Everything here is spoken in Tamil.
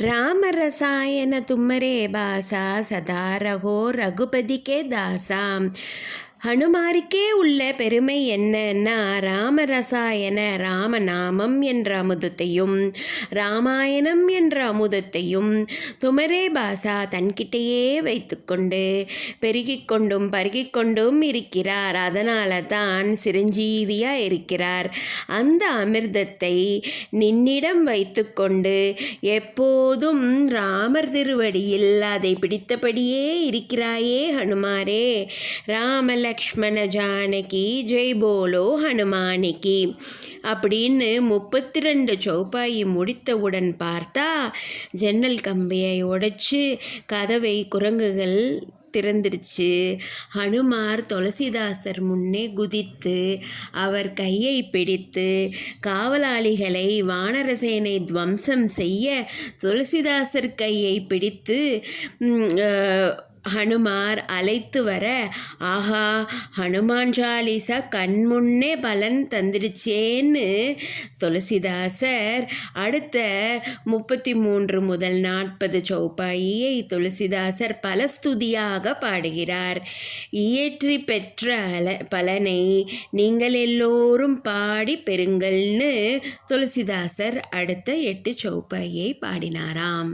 रामरसायन तुमरे बासा सदा रघो रघुपति के दासा ஹனுமாருக்கே உள்ள பெருமை என்னன்னா ராமரசாயன ராமநாமம் என்ற அமுதத்தையும் ராமாயணம் என்ற அமுதத்தையும் துமரே பாசா தன்கிட்டேயே வைத்துக்கொண்டு பெருகிக்கொண்டும் பருகிக்கொண்டும் இருக்கிறார். அதனால தான் சிரஞ்சீவியாக இருக்கிறார். அந்த அமிர்தத்தை நின்னிடம் வைத்துக்கொண்டு எப்போதும் ராமர் திருவடியில் அதை பிடித்தபடியே இருக்கிறாயே ஹனுமாரே. ராமல லக்ஷ்மண ஜானகி ஜெய் போலோ ஹனுமானிக்கு அப்படின்னு முப்பத்தி ரெண்டு சௌப்பாயி முடித்தவுடன் பார்த்தா ஜன்னல் கம்பியை உடைச்சு கதவை குரங்குகள் திறந்துடுச்சு. ஹனுமார் துளசிதாசர் முன்னே குதித்து அவர் கையை பிடித்து காவலாளிகளை வானரசேனை துவம்சம் செய்ய துளசிதாசர் கையை பிடித்து ஹனுமார் அழைத்து வர ஆஹா ஹனுமான் சாலிசா கண்முன்னே பலன் தந்துடுச்சேன்னு துளசிதாசர் அடுத்த முப்பத்தி மூன்று முதல் நாற்பது சௌப்பாயியை துளசிதாசர் பல ஸ்துதியாக பாடுகிறார். இயற்றி பெற்ற அல பலனை நீங்கள் எல்லோரும் பாடி பெறுங்கள்னு துளசிதாசர் அடுத்த எட்டு சௌப்பாயை பாடினாராம்.